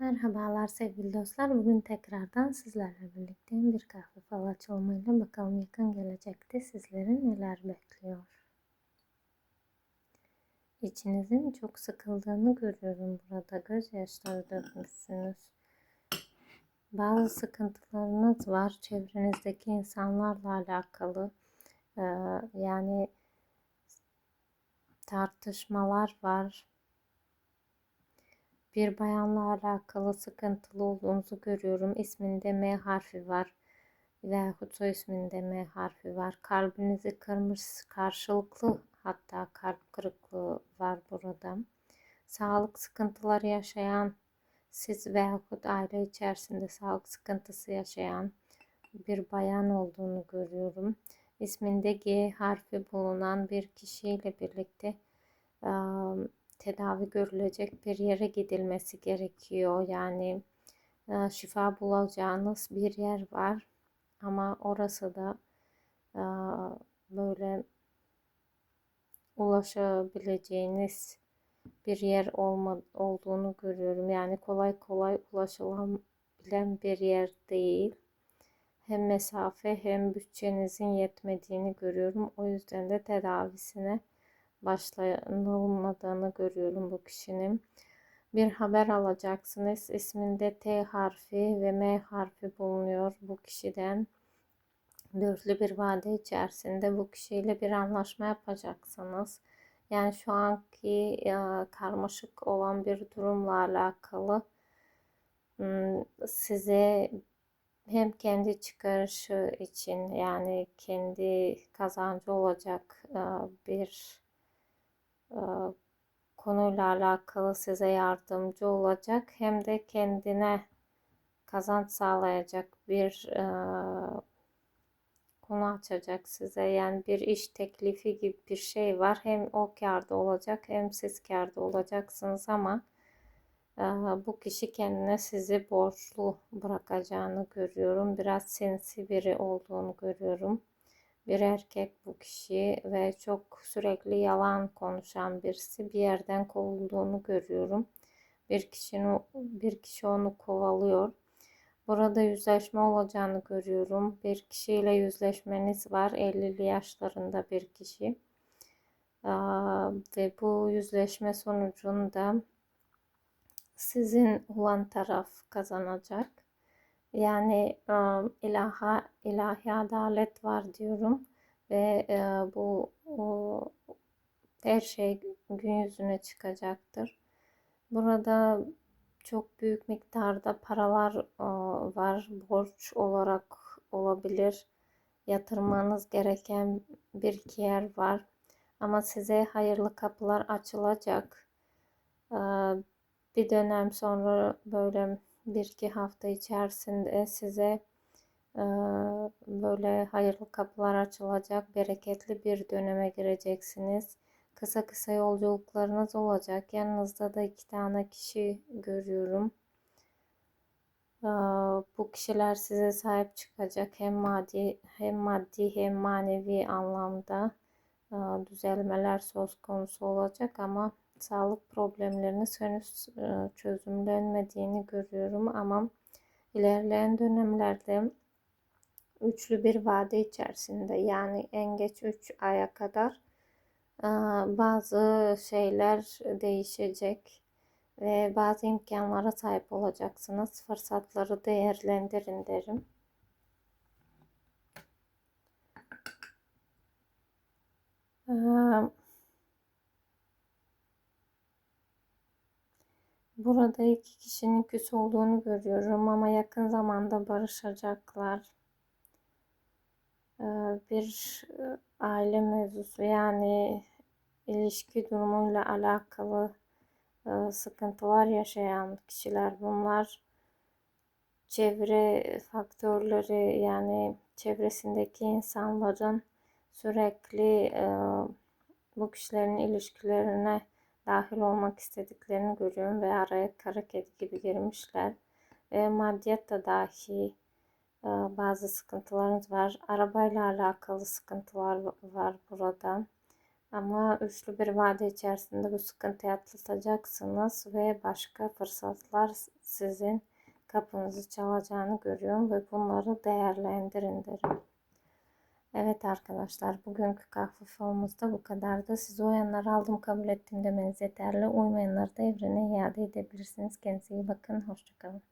Merhabalar sevgili dostlar. Bugün tekrardan sizlerle birlikteyim. Bir kahve fal açılımıyla bakalım yakın gelecekte sizleri neler bekliyor. İçinizin çok sıkıldığını görüyorum burada. Gözyaşları dökmüşsünüz. Bazı sıkıntılarınız var. Çevrenizdeki insanlarla alakalı. Ee, yani tartışmalar var bir bayanla alakalı sıkıntılı olduğunuzu görüyorum. İsminde M harfi var veyahut soy isminde M harfi var. Kalbinizi kırmış karşılıklı hatta kalp kırıklığı var burada. Sağlık sıkıntıları yaşayan siz veyahut aile içerisinde sağlık sıkıntısı yaşayan bir bayan olduğunu görüyorum. İsminde G harfi bulunan bir kişiyle birlikte tedavi görülecek bir yere gidilmesi gerekiyor. Yani e, şifa bulacağınız bir yer var ama orası da e, böyle ulaşabileceğiniz bir yer olma, olduğunu görüyorum. Yani kolay kolay ulaşılabilen bir yer değil. Hem mesafe hem bütçenizin yetmediğini görüyorum. O yüzden de tedavisine başlanılmadığını görüyorum bu kişinin. Bir haber alacaksınız. İsminde T harfi ve M harfi bulunuyor bu kişiden. Dörtlü bir vade içerisinde bu kişiyle bir anlaşma yapacaksınız. Yani şu anki e, karmaşık olan bir durumla alakalı hmm, size hem kendi çıkarışı için yani kendi kazancı olacak e, bir konuyla alakalı size yardımcı olacak hem de kendine kazanç sağlayacak bir e, konu açacak size. Yani bir iş teklifi gibi bir şey var. Hem o karda olacak hem siz karda olacaksınız ama e, bu kişi kendine sizi borçlu bırakacağını görüyorum. Biraz sinsi biri olduğunu görüyorum bir erkek bu kişi ve çok sürekli yalan konuşan birisi bir yerden kovulduğunu görüyorum. Bir kişinin bir kişi onu kovalıyor. Burada yüzleşme olacağını görüyorum. Bir kişiyle yüzleşmeniz var. 50'li yaşlarında bir kişi. ve bu yüzleşme sonucunda sizin olan taraf kazanacak. Yani ilaha, ilahi adalet var diyorum ve bu o, her şey gün yüzüne çıkacaktır. Burada çok büyük miktarda paralar var. Borç olarak olabilir. Yatırmanız gereken bir iki yer var. Ama size hayırlı kapılar açılacak. Bir dönem sonra böyle bir iki hafta içerisinde size böyle hayırlı kapılar açılacak, bereketli bir döneme gireceksiniz. Kısa kısa yolculuklarınız olacak. Yanınızda da iki tane kişi görüyorum. Bu kişiler size sahip çıkacak hem maddi hem maddi hem manevi anlamda düzelmeler söz konusu olacak ama sağlık problemleriniz henüz e, çözümlenmediğini görüyorum ama ilerleyen dönemlerde üçlü bir vade içerisinde yani en geç 3 aya kadar e, bazı şeyler değişecek ve bazı imkanlara sahip olacaksınız. Fırsatları değerlendirin derim. Ee, Burada iki kişinin küs olduğunu görüyorum ama yakın zamanda barışacaklar. Ee, bir e, aile mevzusu yani ilişki durumuyla alakalı e, sıkıntılar yaşayan kişiler bunlar. Çevre faktörleri yani çevresindeki insanların sürekli e, bu kişilerin ilişkilerine dahil olmak istediklerini görüyorum ve araya kara gibi girmişler. Ve maddiyat da dahi e, bazı sıkıntılarınız var. Arabayla alakalı sıkıntılar var burada. Ama üçlü bir vade içerisinde bu sıkıntıyı atlatacaksınız ve başka fırsatlar sizin kapınızı çalacağını görüyorum ve bunları değerlendirin derim. Evet arkadaşlar bugünkü kahve falımız da bu kadardı. Siz uyanları aldım kabul ettim demeniz yeterli. Uymayanları da evrene iade edebilirsiniz. Kendinize iyi bakın. Hoşçakalın.